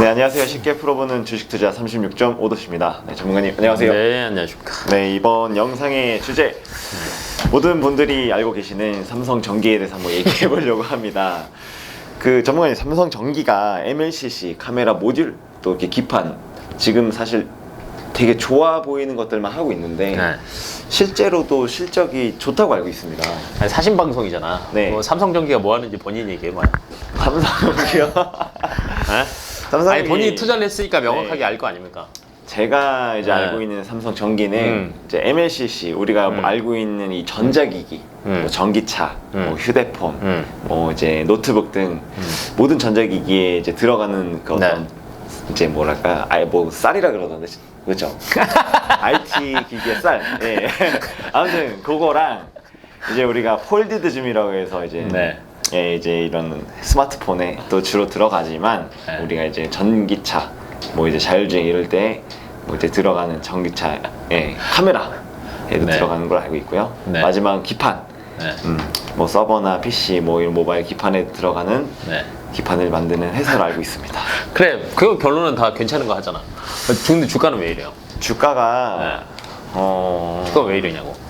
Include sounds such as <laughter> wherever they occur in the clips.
네, 안녕하세요. 쉽게 풀어보는 주식 투자 36.5도씨입니다. 네, 전문가님 안녕하세요. 네. 네, 안녕하십니까. 이번 영상의 주제 모든 분들이 알고 계시는 삼성 전기에 대해서 한번 얘기해 보려고 합니다. 그 전문가님 삼성 전기가 MLCC 카메라 모듈 또 이렇게 기판 지금 사실 되게 좋아 보이는 것들만 하고 있는데 네. 실제로도 실적이 좋다고 알고 있습니다. 아니, 사신 방송이잖아. 네. 뭐 삼성전기가 뭐 하는지 본인 얘기해 봐요. 삼성 전기요. 네? <laughs> 삼성이- 아니 본인이 투자를 했으니까 명확하게 네. 알 거 아닙니까? 제가 이제 네. 알고 있는 삼성 전기는 음. 이제 MLCC 우리가 뭐 음. 알고 있는 이 전자기기, 음. 뭐 전기차, 음. 뭐 휴대폰, 음. 뭐 이제 노트북 등 모든 전자기기에 이제 들어가는 그 어떤 네. 이제 뭐랄까, 아예 뭐 쌀이라 그러던데 그렇죠? <laughs> IT 기기의 쌀. 예. <laughs> 아무튼 그거랑 이제 우리가 폴디드 줌이라고 해서 이제 네. 예, 이제 이런 스마트폰에 또 주로 들어가지만 네. 우리가 이제 전기차 뭐 이제 자율주행 이럴 때뭐 이제 들어가는 전기차 예, 카메라에도 네. 들어가는 걸 알고 있고요. 네. 마지막 기판 네. 음, 뭐 서버나 PC 뭐 이런 모바일 기판에 들어가는 네. 기판을 만드는 회사를 알고 있습니다. <laughs> 그래, 그 결론은 다 괜찮은 거 하잖아. 근데 주가는 왜 이래요? 주가가 네. 어 주가 왜 이러냐고.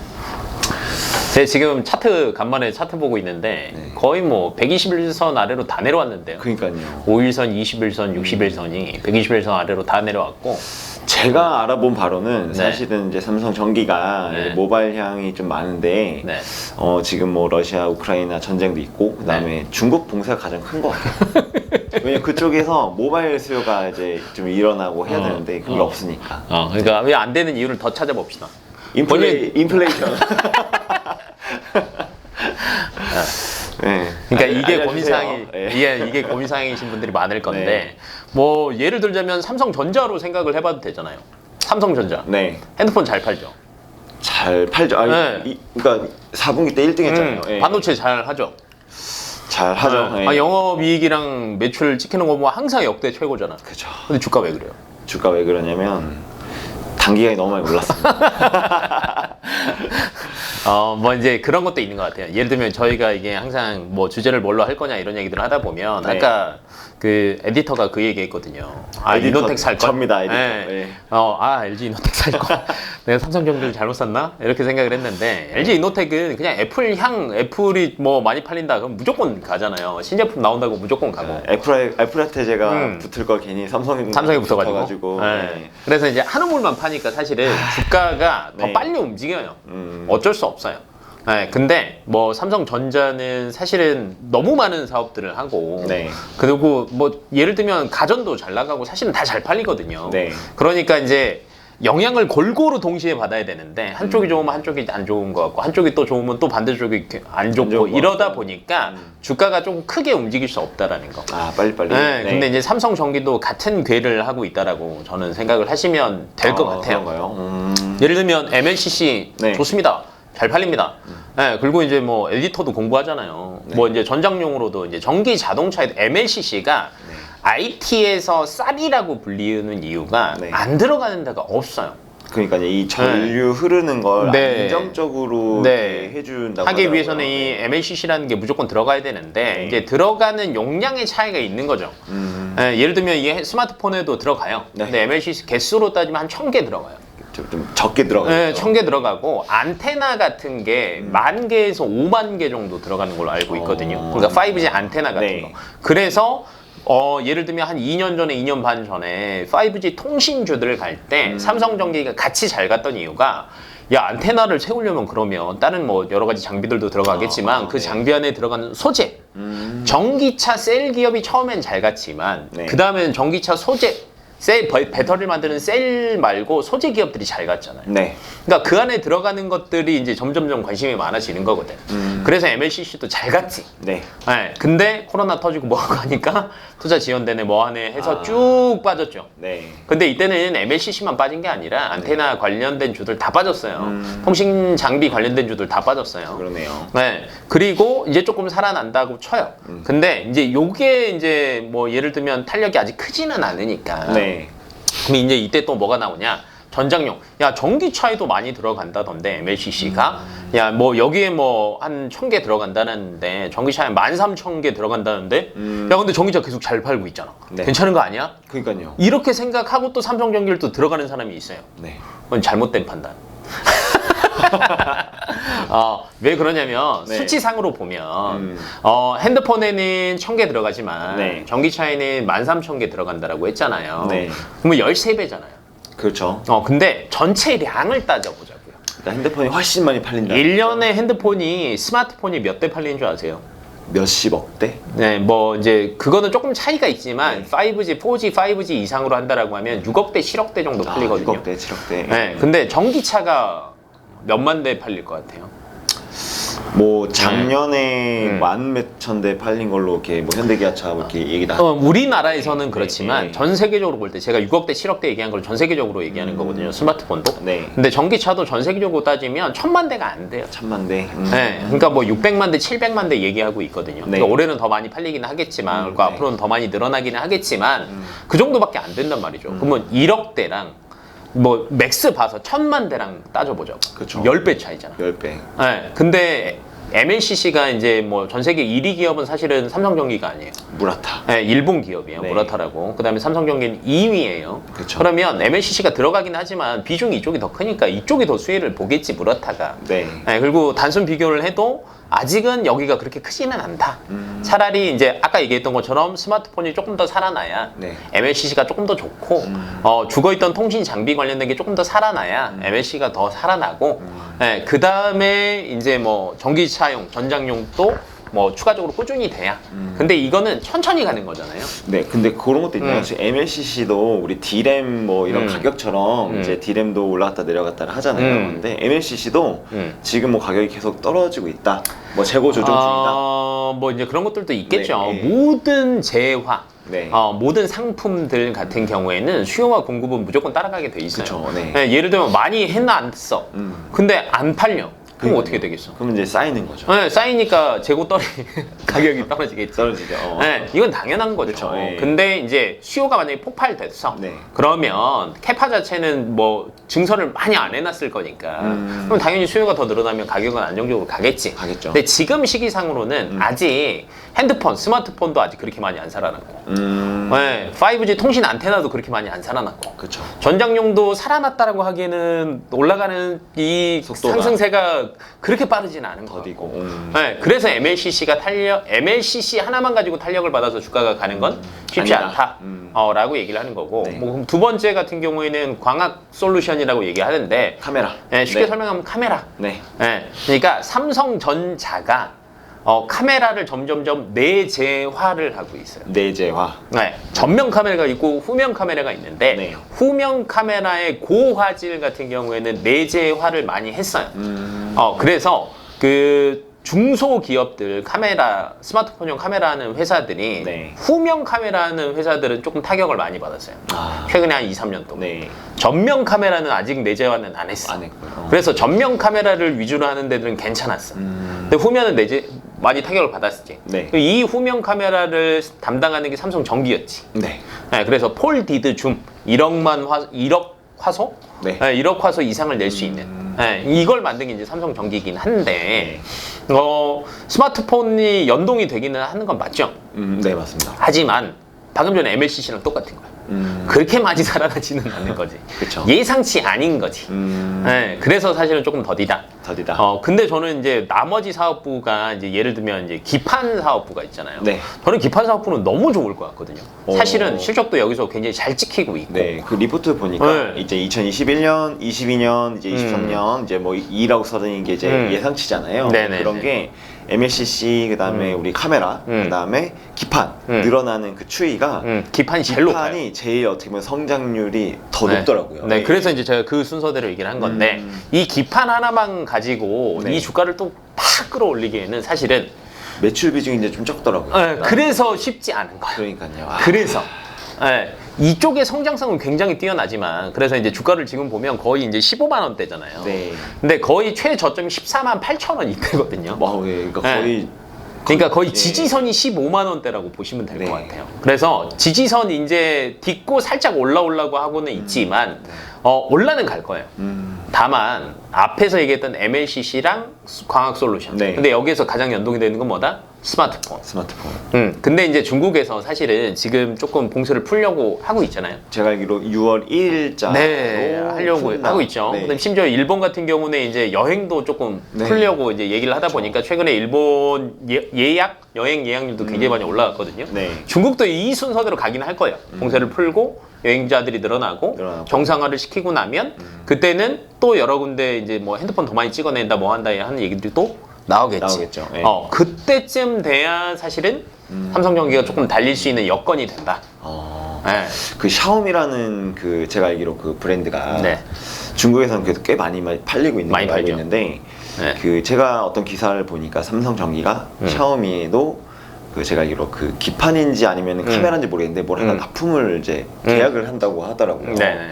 제가 지금 차트 간만에 차트 보고 있는데 네. 거의 뭐 121선 아래로 다 내려왔는데요. 그러니까요. 5일선, 21선, 61선이 121선 아래로 다 내려왔고 제가 알아본 바로는 네. 사실은 이제 삼성 전기가 네. 이제 모바일 향이 좀 많은데 네. 어, 지금 뭐 러시아 우크라이나 전쟁도 있고 그다음에 네. 중국 봉쇄가 가장 큰 것 같아요. <laughs> 왜냐 면 그쪽에서 모바일 수요가 이제 좀 일어나고 해야 어. 되는데 그게 어. 없으니까. 어, 그러니까 왜 안 되는 이유를 더 찾아봅시다. 인플레 인플레이션. <laughs> 네. 그러니까 알- 이게 알려주세요. 고민사항이 네. 이게 이게 고민사항이신 분들이 많을 건데 네. 뭐 예를 들자면 삼성전자로 생각을 해봐도 되잖아요. 삼성전자 네. 핸드폰 잘 팔죠. 잘 팔죠. 아니, 네. 이, 그러니까 4분기 때 1등 했잖아요. 음, 예. 반도체 잘 하죠. 잘 하죠. 네. 예. 아, 영업이익이랑 매출 찍히는 거 보면 항상 역대 최고잖아. 그죠. 근데 주가 왜 그래요? 주가 왜 그러냐면 단기간에 너무 많이 올랐습니다. <laughs> 어, 뭐 이제 그런 것도 있는 것 같아요. 예를 들면 저희가 이게 항상 뭐 주제를 뭘로 할 거냐 이런 얘기들을 하다 보면 네. 아까 그 에디터가 그 얘기했거든요. 아 에디터 이노텍 살 거. 접니다, 에디터. 네. 어, 아 LG 이노텍 살 거. <laughs> 내가 삼성전기를 잘못 샀나 이렇게 생각을 했는데 LG 이노텍은 그냥 애플 향 애플이 뭐 많이 팔린다 그럼 무조건 가잖아요. 신제품 나온다고 무조건 가고. 애플 애플한테 제가 음. 붙을 걸 괜히 삼성 삼성에 붙어가지고. 네. 네. 그래서 이제 한우물만 파니까 사실은 주가가 더 네. 빨리 움직여요. 음. 어쩔 수 없어 요. 네, 근데 뭐 삼성전자는 사실은 너무 많은 사업들을 하고 네. 그리고 뭐 예를 들면 가전도 잘 나가고 사실은 다 잘 팔리거든요. 네. 그러니까 이제 영향을 골고루 동시에 받아야 되는데 음. 한쪽이 좋으면 한쪽이 안 좋은 것 같고 한쪽이 또 좋으면 또 반대쪽이 안 좋고 이러다. 보니까 음. 주가가 좀 크게 움직일 수 없다라는 거. 아 빨리 빨리. 네, 근데 이제 삼성전기도 같은 궤를 하고 있다라고 저는 생각을 하시면 될것 같아요. 음. 예를 들면 MLCC 네. 좋습니다. 잘 팔립니다. 네, 그리고 이제 뭐 에디터도 공부하잖아요. 네. 뭐 이제 전장용으로도 이제 전기 자동차에 MLCC가 네. IT에서 쌀이라고 불리는 이유가 네. 안 들어가는 데가 없어요. 그러니까 이 전류 흐르는 걸 네. 안정적으로 네. 이렇게 해준다고 하기 하더라고요. 위해서는 이 MLCC라는 게 무조건 들어가야 되는데 네. 이제 들어가는 용량의 차이가 있는 거죠. 음. 예, 예를 들면 이게 스마트폰에도 들어가요. 네. 근데 MLCC 개수로 따지면 한 천 개 들어가요. 좀, 좀 적게 들어가요. 네, 천 개 들어가고 안테나 같은 게 음. 만 개에서 5만 개 정도 들어가는 걸로 알고 있거든요. 어. 그러니까 5G 안테나 같은 네. 거. 그래서 어, 예를 들면 한 2년 전에 2년 반 전에 5G 통신주들 갈때 음. 삼성전기가 같이 잘 갔던 이유가 야 안테나를 세우려면 그러면 다른 뭐 여러 가지 장비들도 들어가겠지만 아, 그 네. 장비 안에 들어가는 소재 음. 전기차 셀 기업이 처음엔 잘 갔지만 네. 그 다음에는 전기차 소재 셀 배- 배터리를 만드는 셀 말고 소재 기업들이 잘 갔잖아요. 네. 그러니까 그 안에 들어가는 것들이 이제 점점점 관심이 많아지는 거거든. 음. 그래서 MLCC도 잘 갔지. 네. 네, 근데 코로나 터지고 뭐 하고 하니까 <laughs> 투자 지연되네 뭐 하네 해서 아. 쭉 빠졌죠. 네. 근데 이때는 MLCC만 빠진 게 아니라 안테나 관련된 주들 다 빠졌어요. 음. 통신 장비 관련된 주들 다 빠졌어요. 그러네요. 네. 그리고 이제 조금 살아난다고 쳐요. 음. 근데 이제 요게 이제 뭐 예를 들면 탄력이 아직 크지는 않으니까. 네. 그럼 이제 이때 또 뭐가 나오냐? 전장용. 야 전기차에도 많이 들어간다던데 MLCC가. 야 뭐 여기에 뭐 한 천 개 들어간다는데 전기차에 만 삼천 개 들어간다는데. 음. 야 근데 전기차 계속 잘 팔고 있잖아. 네. 괜찮은 거 아니야? 그러니까요. 이렇게 생각하고 또 삼성전기를 또 들어가는 사람이 있어요. 네. 그건 잘못된 판단. <laughs> 어, 왜 그러냐면 네. 수치상으로 보면 음. 어, 핸드폰에는 1000개 들어가지만 네. 전기차에는 13,000개 들어간다라고 했잖아요. 네. 그러면 13배잖아요. 그렇죠. 어, 근데 전체 량을 따져보자고요. 그러니까 핸드폰이 훨씬 많이 팔린다. 1년에 핸드폰이 스마트폰이 몇 대 팔리는 줄 아세요? 몇십억 대? 네, 뭐 이제 그거는 조금 차이가 있지만 네. 5G, 5G, 4G, 5G 이상으로 한다라고 하면 6억 대, 7억 대 정도 팔리거든요. 6억 대, 7억 대. 네, 근데 전기차가 몇만 대 팔릴 것 같아요. 뭐 작년에 음. 만 몇천 대 팔린 걸로 이렇게 뭐 현대기아차 뭐 이렇게 얘기 나. 어, 우리나라에서는 그렇지만 네. 전 세계적으로 볼 때 제가 6억대, 7억대 얘기한 걸 전 세계적으로 얘기하는 음. 거거든요. 스마트폰도. 네. 근데 전기차도 전 세계적으로 따지면 천만 대가 안 돼요. 천만 대. 음. 네, 그러니까 뭐 600만 대, 700만 대 얘기하고 있거든요. 네. 그러니까 올해는 더 많이 팔리기는 하겠지만, 음, 그리고 네. 앞으로는 더 많이 늘어나기는 하겠지만, 음. 그 정도밖에 안 된단 말이죠. 그러면 1억 대랑 뭐 맥스 봐서 천만 대랑 따져보자고. 그쵸. 10배 차이잖아. 10배. 네, 근데 MLCC가 이제 뭐 전 세계 1위 기업은 사실은 삼성전기가 아니에요. 무라타. 네, 일본 기업이에요. 네. 무라타라고. 그다음에 삼성전기는 2위예요. 그쵸. 그러면 MLCC가 들어가긴 하지만 비중이 이쪽이 더 크니까 이쪽이 더 수혜를 보겠지 무라타가. 네. 네, 그리고 단순 비교를 해도 아직은 여기가 그렇게 크지는 않다. 음. 차라리 이제 아까 얘기했던 것처럼 스마트폰이 조금 더 살아나야 네. MLCC가 조금 더 좋고 음. 어, 죽어있던 통신 장비 관련된 게 조금 더 살아나야 MLC가 더 살아나고 네, 그 다음에 이제 뭐 전기차용, 전장용도 뭐 추가적으로 꾸준히 돼야. 음. 근데 이거는 천천히 가는 거잖아요. 네, 근데 그런 것도 있나요? 음. 지금 MLCC도 우리 D램 뭐 이런 음. 가격처럼 음. 이제 D램도 올라갔다 내려갔다 하잖아요. 음. 근데 MLCC도 음. 지금 뭐 가격이 계속 떨어지고 있다. 뭐 재고 조정 중이다. 어, 뭐 이제 그런 것들도 있겠죠. 네, 네. 모든 재화, 네. 어, 모든 상품들 같은 경우에는 수요와 공급은 무조건 따라가게 돼 있어요. 그쵸, 네. 네, 예를 들면 많이 해놨어. 음. 근데 안 팔려. 그럼 그러니까요. 어떻게 되겠어? 그럼 이제 쌓이는 거죠. 네, 쌓이니까 재고 떨이 <laughs> 가격이 <laughs> 떨어지겠죠. 떨어지죠. 어. 네, 이건 당연한 거죠. 그쵸, 예. 근데 이제 수요가 만약에 폭발됐어. 네. 그러면 캐파 자체는 뭐 증설을 많이 안 해놨을 거니까. 음. 그럼 당연히 수요가 더 늘어나면 가격은 안정적으로 가겠지. 가겠죠. 근데 지금 시기상으로는 음. 아직 핸드폰, 스마트폰도 아직 그렇게 많이 안 살아났고. 음. 네, 5G 통신 안테나도 그렇게 많이 안 살아났고. 그렇죠. 전장용도 살아났다라고 하기에는 올라가는 이 속도가. 상승세가 그렇게 빠르진 않은 것 더디고. 같고. 음. 네, 그래서 MLCC가 탄력, MLCC 하나만 가지고 탄력을 받아서 주가가 가는 건 쉽지 아니다. 않다. 음. 어, 라고 얘기를 하는 거고. 네. 뭐, 그럼 두 번째 같은 경우에는 광학 솔루션이라고 얘기하는데, 카메라. 네, 쉽게 네. 설명하면 카메라. 네. 네, 그러니까 삼성전자가 어, 카메라를 점점점 내재화를 하고 있어요. 내재화. 네, 전면 카메라가 있고 후면 카메라가 있는데 네. 후면 카메라의 고화질 같은 경우에는 내재화를 많이 했어요. 음. 어, 그래서 그 중소 기업들 카메라 스마트폰용 카메라 하는 회사들이 네. 후면 카메라 하는 회사들은 조금 타격을 많이 받았어요. 아. 최근에 한 2, 3년 동안. 네. 전면 카메라는 아직 내재화는 안 했어. 안 했고요. 그래서 전면 카메라를 위주로 하는 데들은 괜찮았어. 음. 근데 후면은 내재 많이 타격을 받았지. 네. 이 후면 카메라를 담당하는 게 삼성 전기였지. 네. 네, 그래서 폴디드 줌 1억만 화 1억 화소? 네. 1억 화소 이상을 낼수 있는. 음. 네, 이걸 만든 게 이제 삼성 전기긴 한데 어, 스마트폰이 연동이 되기는 하는 건 맞죠. 음, 네, 맞습니다. 하지만 방금 전에 MLCC랑 똑같은 거야. 음. 그렇게 많이 살아나지는 않는 거지. 그쵸. 예상치 아닌 거지. 음. 네, 그래서 사실은 조금 더디다. 더디다. 어, 근데 저는 이제 나머지 사업부가 이제 예를 들면 이제 기판 사업부가 있잖아요. 네. 저는 기판 사업부는 너무 좋을 것 같거든요. 오. 사실은 실적도 여기서 굉장히 잘 찍히고 있고. 네, 그 리포트 보니까 네. 이제 2021년, 22년, 이제 23년 이제 뭐 2라고 써진 게 이제 음. 예상치잖아요. 네네네. 그런 게 MLCC 그다음에 음. 우리 카메라 음. 그다음에 기판 음. 늘어나는 그 추이가 음, 기판이 제일 높아요. 기판이 제일 어떻게 보면 성장률이 더 네. 높더라고요. 네, 그래서 이제 제가 그 순서대로 얘기를 한 건데 음. 이 기판 하나만 가지고 네. 이 주가를 또 팍 끌어올리기에는 사실은 매출 비중이 이제 좀 적더라고요. 네, 그래서 쉽지 않은 거예요. 그러니까요. 아, 그래서 네, 이쪽의 성장성은 굉장히 뛰어나지만 그래서 이제 주가를 지금 보면 거의 이제 15만 원대잖아요. 네. 근데 거의 최저점이 14만 8천 원 이때거든요. 와, 예, 그러니까 네. 거의 그러니까 거의 예. 지지선이 15만 원대라고 보시면 될 것 네. 같아요. 그래서 지지선 이제 딛고 살짝 올라오려고 하고는 있지만 어, 올라는 갈 거예요. 음, 다만 앞에서 얘기했던 MLCC랑 광학 솔루션. 네. 근데 여기에서 가장 연동이 되는 건 뭐다? 스마트폰. 스마트폰. 음. 근데 이제 중국에서 사실은 지금 조금 봉쇄를 풀려고 하고 있잖아요. 제가 알기로 6월 1일자 네, 하려고 하고 있죠. 네. 그다음 심지어 일본 같은 경우는 이제 여행도 조금 네. 풀려고 이제 얘기를 하다 보니까 최근에 일본 예, 약 여행 예약률도 굉장히 많이 올라갔거든요. 네. 중국도 이 순서대로 가긴 할 거예요. 봉쇄를 풀고 여행자들이 늘어나고, 늘어나고. 정상화를 시키고 나면 그때는 또 여러 군데 이제 뭐 핸드폰 더 많이 찍어낸다 뭐 한다 하는 얘기들이 또 나오겠지. 나오겠죠. 네. 어, 그때쯤 돼야 사실은 삼성전기가 조금 달릴 수 있는 여건이 된다. 어, 네. 그 샤오미라는 그 제가 알기로 그 브랜드가 네. 중국에서는 그래도 꽤 많이 팔리고 있는 많이 걸로 알고 팔죠. 있는데 네. 그 제가 어떤 기사를 보니까 삼성 전기가 음. 샤오미에도 그 제가 알기로 그 기판인지 아니면 음. 카메라인지 모르겠는데 뭘 하나 음. 납품을 이제 계약을 한다고 하더라고요. 네 네.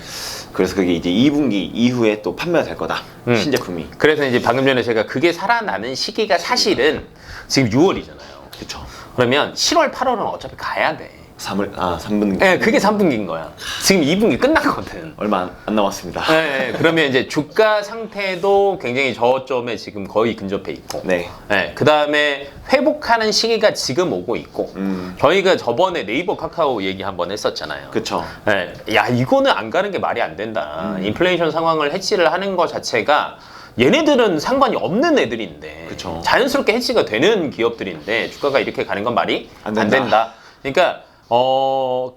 그래서 그게 이제 2분기 이후에 또 판매가 될 거다. 음. 신제품이. 그래서 이제 방금 전에 제가 그게 살아나는 시기가 사실은 지금 6월이잖아요. 그쵸. 그러면 7월, 8월은 어차피 가야 돼. 3월 아 3분기. 네, 그게 3분기인 거야. 지금 2분기 끝났거든. 얼마 안, 안 남았습니다. 네, <laughs> 그러면 이제 주가 상태도 굉장히 저점에 지금 거의 근접해 있고. 네. 네, 그 다음에 회복하는 시기가 지금 오고 있고. 음. 저희가 저번에 네이버 카카오 얘기 한번 했었잖아요. 그쵸. 네, 야 이거는 안 가는 게 말이 안 된다. 음. 인플레이션 상황을 해치를 하는 것 자체가 얘네들은 상관이 없는 애들인데 그쵸. 자연스럽게 해치가 되는 기업들인데 주가가 이렇게 가는 건 말이 안안 된다. 된다. 그러니까 어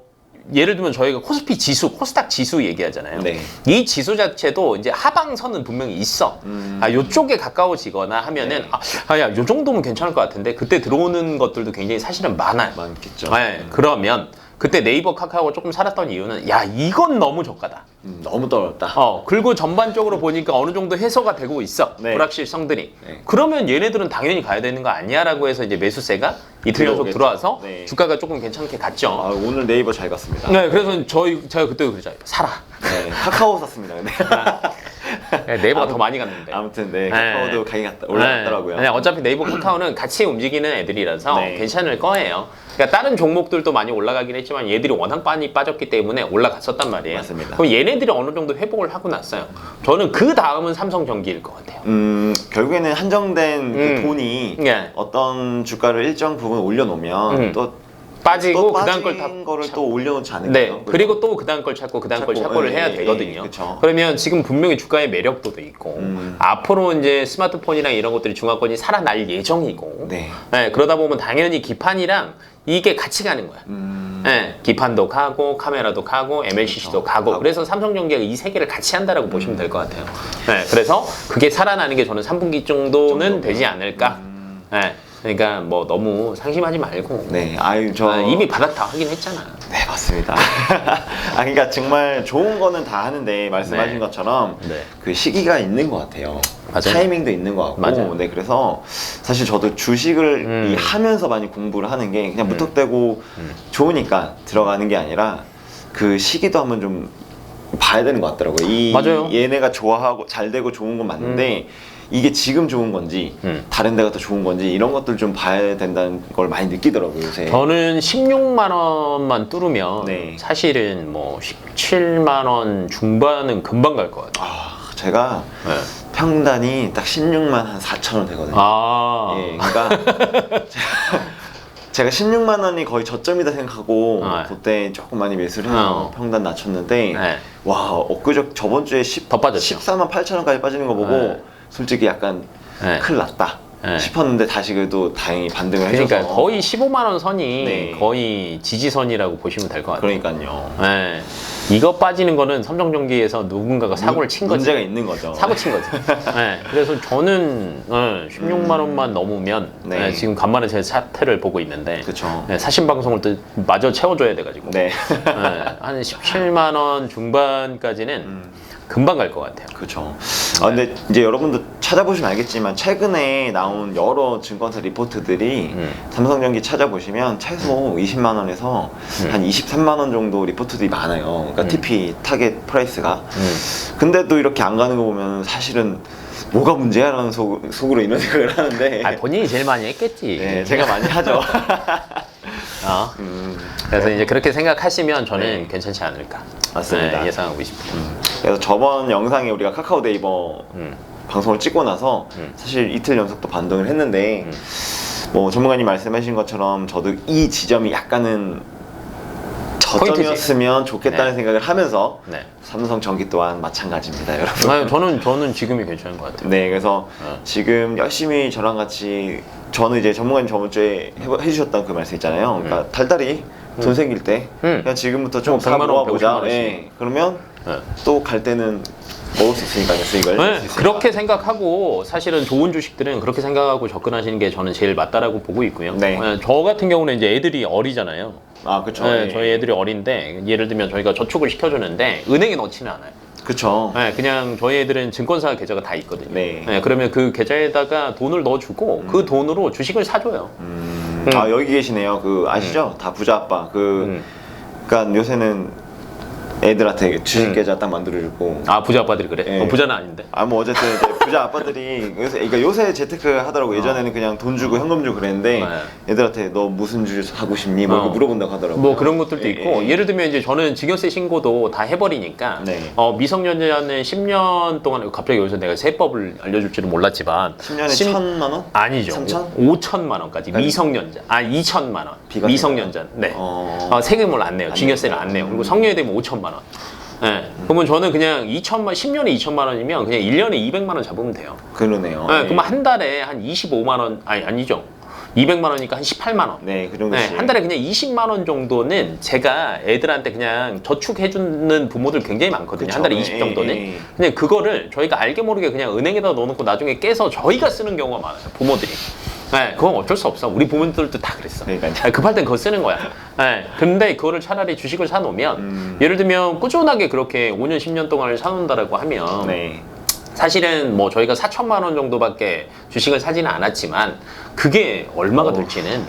예를 들면 저희가 코스피 지수, 코스닥 지수 얘기하잖아요. 네. 이 지수 자체도 이제 하방선은 분명히 있어. 음. 아, 요쪽에 가까워지거나 하면은 네. 아, 아, 야, 요 정도면 괜찮을 것 같은데 그때 들어오는 것들도 굉장히 사실은 많아요. 많겠죠. 네, 그러면 그때 네이버 카카오가 조금 살았던 이유는 야 이건 너무 저가다. 음, 너무 떨어졌다. 어 그리고 전반적으로 보니까 어느 정도 해소가 되고 있어 네. 불확실성들이. 네. 그러면 얘네들은 당연히 가야 되는 거 아니야라고 해서 이제 매수세가 이틀 연속 들어오겠죠. 들어와서 네. 주가가 조금 괜찮게 갔죠. 아, 오늘 네이버 잘 갔습니다. 네, 그래서 저희 제가 그때 그러잖아요. 사라. 네, 카카오 샀습니다. 근데. <laughs> 네, 네이버가 더 많이 갔는데. 아무튼 네, 네. 카카오도 갔다 올라갔더라고요. 네, 네, 어차피 네이버 카카오는 같이 움직이는 애들이라서 네. 괜찮을 거예요. 그러니까 다른 종목들도 많이 올라가긴 했지만 얘들이 워낙 많이 빠졌기 때문에 올라갔었단 말이에요. 맞습니다. 그럼 얘네들이 어느 정도 회복을 하고 났어요. 저는 그 다음은 삼성전기일 것 같아요. 음, 결국에는 한정된 음. 그 돈이 네. 어떤 주가를 일정 부분 올려놓으면 음. 또, 빠지고 또 그다음 걸 다. 거를 또 올려놓지 않을까요? 네. 그리고 또 그다음 걸 찾고 그다음 걸 찾고, 찾고를 예, 해야 예, 되거든요. 예, 그쵸. 그러면 지금 분명히 주가의 매력도도 있고 음. 앞으로 이제 스마트폰이랑 이런 것들이 중화권이 살아날 예정이고 네. 네, 그러다 보면 당연히 기판이랑 이게 같이 가는 거야. 음, 네, 기판도 가고 카메라도 가고 MLCC도. 가고 가고. 그래서 삼성전기가 이 세 개를 같이 한다라고 보시면 될 것 같아요. 네, 그래서 그게 살아나는 게 저는 3분기 정도는. 되지 않을까. 음. 네, 그러니까 뭐 너무 상심하지 말고 네, 아유 저 아, 이미 바닥 다 하긴 했잖아. 네 맞습니다. <laughs> 아 그러니까 정말 좋은 거는 다 하는데 말씀하신 네. 것처럼 네. 그 시기가 있는 것 같아요. 맞아요. 타이밍도 있는 것 같고, 맞아요. 네 그래서 사실 저도 주식을 음. 이 하면서 많이 공부를 하는 게 그냥 무턱대고 음. 좋으니까 들어가는 게 아니라 그 시기도 한번 좀 봐야 되는 것 같더라고요. 이 맞아요. 음. 얘네가 좋아하고 잘 되고 좋은 건 맞는데 이게 지금 좋은 건지 음. 다른 데가 더 좋은 건지 이런 것들 좀 봐야 된다는 걸 많이 느끼더라고요 요새. 저는 16만 원만 뚫으면 네. 사실은 뭐 17만 원 중반은 금방 갈 것 같아요. 아 제가 네. 평단이 딱 16만 한 4천 원 되거든요. 아, 예, 그러니까 <laughs> 제가 16만 원이 거의 저점이다 생각하고 네. 그때 조금 많이 매수를 해서 어. 평단 낮췄는데 네. 와 엊그저 저번 주에 10, 더 빠졌죠. 14만 8천 원까지 빠지는 거 보고 네. 솔직히 약간 네. 큰일 났다 네. 싶었는데 다시 그래도 다행히 반등을 그러니까 해줘서 거의 15만 원 선이 네. 거의 지지선이라고 보시면 될 것 같아요. 그러니까요 네. 이거 빠지는 거는 삼성전기에서 누군가가 사고를 친 거지. 문제가 있는 거죠 사고 친 거지. <laughs> 네. 그래서 저는 네, 16만 원만 넘으면 네. 네, 지금 간만에 제 차트를 보고 있는데 그쵸 네, 사신 방송을 또 마저 채워줘야 돼가지고 네 네, 한 17만 원 중반까지는 음. 금방 갈 것 같아요. 그렇죠. 아 근데 이제 여러분도 찾아보시면 알겠지만 최근에 나온 여러 증권사 리포트들이 음. 삼성전기 찾아보시면 최소 20만 원에서 한 23만 원 정도 리포트들이 많아요. 그러니까 음. TP 타겟 프라이스가. 음. 근데도 이렇게 안 가는 거 보면 사실은 뭐가 문제야라는 속, 속으로 이런 <laughs> 생각을 하는데 아 본인이 제일 많이 했겠지. 네, 제가 많이 하죠. <laughs> 어? 음, 그래서 이제 그렇게 생각하시면 저는 네. 괜찮지 않을까. 맞습니다. 네, 예상하고 있습니다. 그래서 저번 영상에 우리가 카카오 네이버 음. 방송을 찍고 나서 음. 사실 이틀 연속 또 반등을 했는데 음. 뭐 전문가님 말씀하신 것처럼 저도 이 지점이 약간은 저점이었으면 좋겠다는 네. 생각을 하면서 네. 삼성 전기 또한 마찬가지입니다, 여러분. 아니, 저는 저는 지금이 괜찮은 것 같아요. 네, 그래서 어. 지금 열심히 저랑 같이 저는 이제 전문가님 저번 주에 해, 해주셨던 그 말씀 있잖아요. 그러니까 달달이 돈 생길 때 음. 그냥 지금부터 좀뭐 100만 원, 모아보자. 150만 원씩. 네, 그러면 네. 또 갈 때는 먹을 수 있으니까요, 수익을. 낼 네, 수 있으니까. 그렇게 생각하고 사실은 좋은 주식들은 그렇게 생각하고 접근하시는 게 저는 제일 맞다라고 보고 있고요. 네. 저 같은 경우는 이제 애들이 어리잖아요. 아, 그렇죠. 네, 저희 애들이 어린데 예를 들면 저희가 저축을 시켜주는데 은행에 넣지는 않아요. 그렇죠. 네, 그냥 저희 애들은 증권사 계좌가 다 있거든요. 네. 그러면 그 계좌에다가 돈을 넣어주고 그 돈으로 주식을 사줘요. 음, 음. 아 여기 계시네요. 그 아시죠? 다 부자 아빠. 그 음. 그러니까 요새는 애들한테 주식 음. 계좌 딱 만들어주고. 아 부자 아빠들이 그래? 네. 어, 부자는 아닌데. 아 뭐 어쨌든 이제 부자 아빠들이 <laughs> 요새 그러니까 요새 재테크 하더라고 예전에는 그냥 돈 주고 현금 주고 그랬는데 어. 네. 애들한테 너 무슨 주식 하고 싶니 뭐 이렇게 어. 물어본다고 하더라고 뭐 그런 것들도 예, 있고 예. 예 를 들면 이제 저는 증여세 신고도 다 해버리니까 네. 어, 미성년자는 10년 동안 갑자기 여기서 내가 세법을 알려줄지는 몰랐지만 10년에 심- 천만 원? 아니죠. 삼천? 5천만 원까지. 미성년자. 아 2천만 원. 미성년자. 네. 어. 어, 세금을 안 내요. 안 증여세를. 안 내요. 그리고 음. 성년이 되면 5천만 원. 네. 그러면 저는 그냥 2천만 10년에 2천만 원이면 그냥 1년에 200만 원 잡으면 돼요. 그러네요 네, 네. 그러면 한 달에 한 25만 원 아니 아니죠. 200만 원이니까 한 18만 원. 네, 그 네, 정도씩 한 달에 그냥 20만 원 정도는 제가 애들한테 그냥 저축해 주는 부모들 굉장히 많거든요. 그쵸. 한 달에 네, 20 정도는. 예, 예. 근데 그거를 저희가 알게 모르게 그냥 은행에다 넣어 놓고 나중에 깨서 저희가 쓰는 경우가 많아요. 부모들이. 네, 그건 어쩔 수 없어. 우리 부모들도 다 그랬어. 그러니까요. 네, 급할 땐 그거 쓰는 거야. 네, 근데 그거를 차라리 주식을 사놓으면 음. 예를 들면 꾸준하게 그렇게 5년, 10년 동안을 사놓는다라고 하면 네. 사실은 뭐 저희가 4천만 원 정도밖에 주식을 사지는 않았지만 그게 얼마가 어. 될지는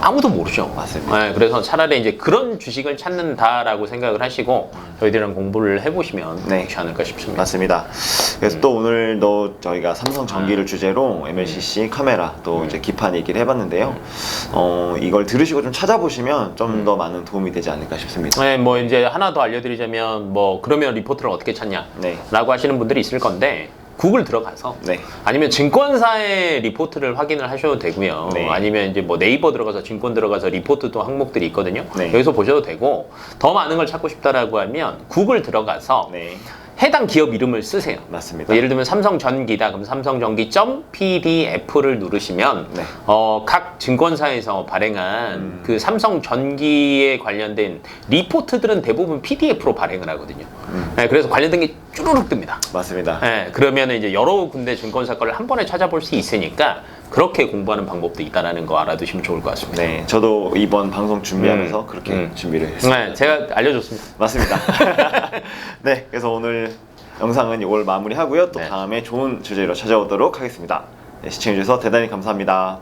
아무도 모르죠. 맞습니다. 네, 그래서 차라리 이제 그런 주식을 찾는다라고 생각을 하시고 저희들이랑 공부를 해보시면 네. 좋지 않을까 싶습니다. 맞습니다. 음. 그래서 또 오늘도 저희가 삼성 전기를 주제로 MLCC 카메라 또 음. 이제 기판 얘기를 해봤는데요. 어, 이걸 들으시고 좀 찾아보시면 좀 음. 더 많은 도움이 되지 않을까 싶습니다. 네, 뭐 이제 하나 더 알려드리자면 뭐 그러면 리포트를 어떻게 찾냐? 네. 라고 하시는 분들이 있을 건데 구글 들어가서 네. 아니면 증권사의 리포트를 확인을 하셔도 되고요. 네. 아니면 이제 뭐 네이버 들어가서 증권 들어가서 리포트도 항목들이 있거든요. 네. 여기서 보셔도 되고 더 많은 걸 찾고 싶다라고 하면 구글 들어가서 네. 해당 기업 이름을 쓰세요. 맞습니다. 뭐 예를 들면 삼성전기다. 그럼 삼성전기.pdf를 누르시면 네. 어, 각 증권사에서 발행한 음. 그 삼성전기에 관련된 리포트들은 대부분 PDF로 발행을 하거든요. 음. 네, 그래서 관련된 게 쭈루룩 뜹니다. 맞습니다. 네, 그러면 이제 여러 군데 증권사 거를 한 번에 찾아볼 수 있으니까 그렇게 공부하는 방법도 있다라는 거 알아두시면 좋을 것 같습니다. 네. 저도 이번 방송 준비하면서 음. 그렇게 음. 준비를 했습니다. 네, 제가 알려줬습니다. 맞습니다. <laughs> 네. 그래서 오늘 영상은 이걸 마무리하고요. 또 네. 다음에 좋은 주제로 찾아오도록 하겠습니다. 네, 시청해주셔서 대단히 감사합니다.